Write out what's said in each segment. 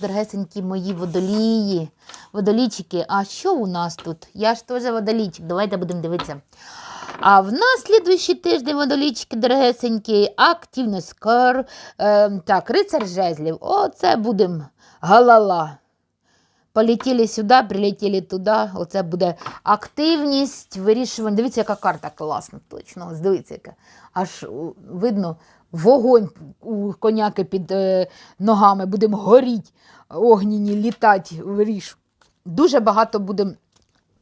Дорогесенькі мої водолії, водолійчики. А що у нас тут? Я ж теж водолійчик. Давайте будемо дивитися. А в нас слідуючий тиждень водолічки, дорогесенькі, активність кар, е, так, рицар жезлів. Оце будемо галала. Полетіли сюди, прилетіли туди. Оце буде активність, вирішування. Дивіться, яка карта класна, точно. Дивіться, яка. Аж видно вогонь у коняки під е, ногами. Будемо горіти, огняні, літати, виріш. Дуже багато будемо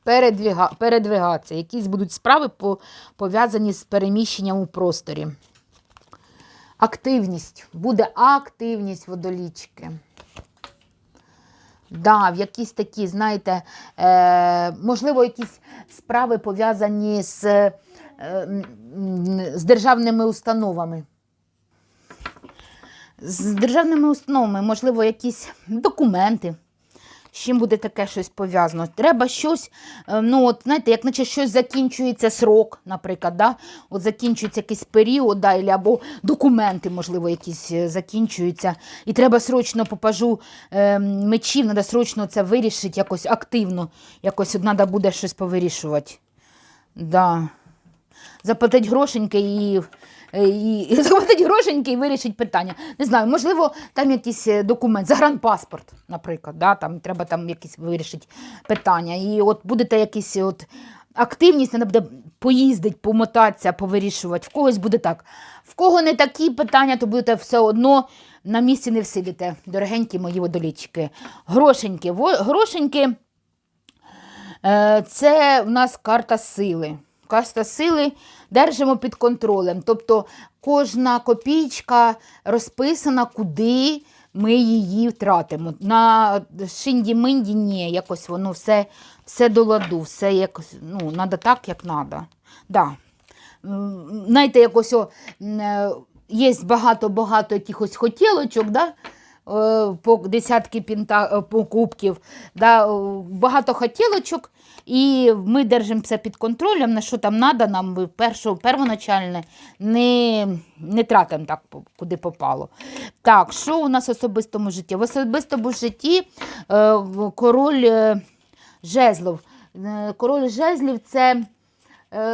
передвіга, передвигатися. Якісь будуть справи по, пов'язані з переміщенням у просторі. Активність. Буде активність водолічки. Да, в якісь такі, знаєте, е, можливо, якісь справи пов'язані з, е, з державними установами. З державними установами, можливо, якісь документи. З чим буде таке щось пов'язано? Треба щось, е, ну от знаєте, як наче щось закінчується срок, наприклад, да? от закінчується якийсь період, да, або документи, можливо, якісь е, закінчуються. І треба срочно попажу е, мечів, треба срочно це вирішити якось активно. Якось треба буде щось повирішувати. Да. Заплатить грошеньки і, і, і заплатить грошеньки і вирішить питання. Не знаю, можливо, там якийсь е, документ, загранпаспорт, наприклад, да, там треба там якісь вирішити питання. І от будете якісь от активність, треба буде поїздити, помотатися, повирішувати. В когось буде так. В кого не такі питання, то будете все одно на місці не всидите, дорогенькі мої водолічки. Грошеньки. Грошеньки. Е, Це в нас карта сили. Карта сили держимо під контролем. Тобто кожна копійка розписана, куди ми її втратимо. На шинді-минді ні, якось воно все, все до ладу, все якось, ну, надо так, як треба. Да. Знаєте, якось о, е, є багато-багато якихось хотілочок, да? Е, по десятки пінта, е, по кубків, да, е, багато хотілочок, і ми держимо це під контролем, на що там треба, нам ми першо, первоначальне не, не тратимо так, куди попало. Так, що у нас в особистому житті? В особистому житті король жезлов. Король жезлів це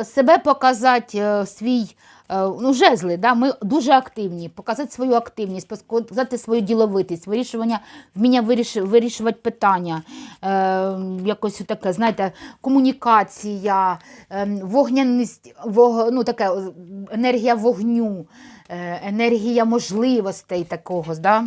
себе показати свій. Е, Ну, жезли, да, ми дуже активні, показати свою активність, показати свою діловитість, вирішування, вміння виріш, вирішувати питання, е, якось таке, знаєте, комунікація, е, вогняність, вог, ну, таке, енергія вогню, е, енергія можливостей такого. Да?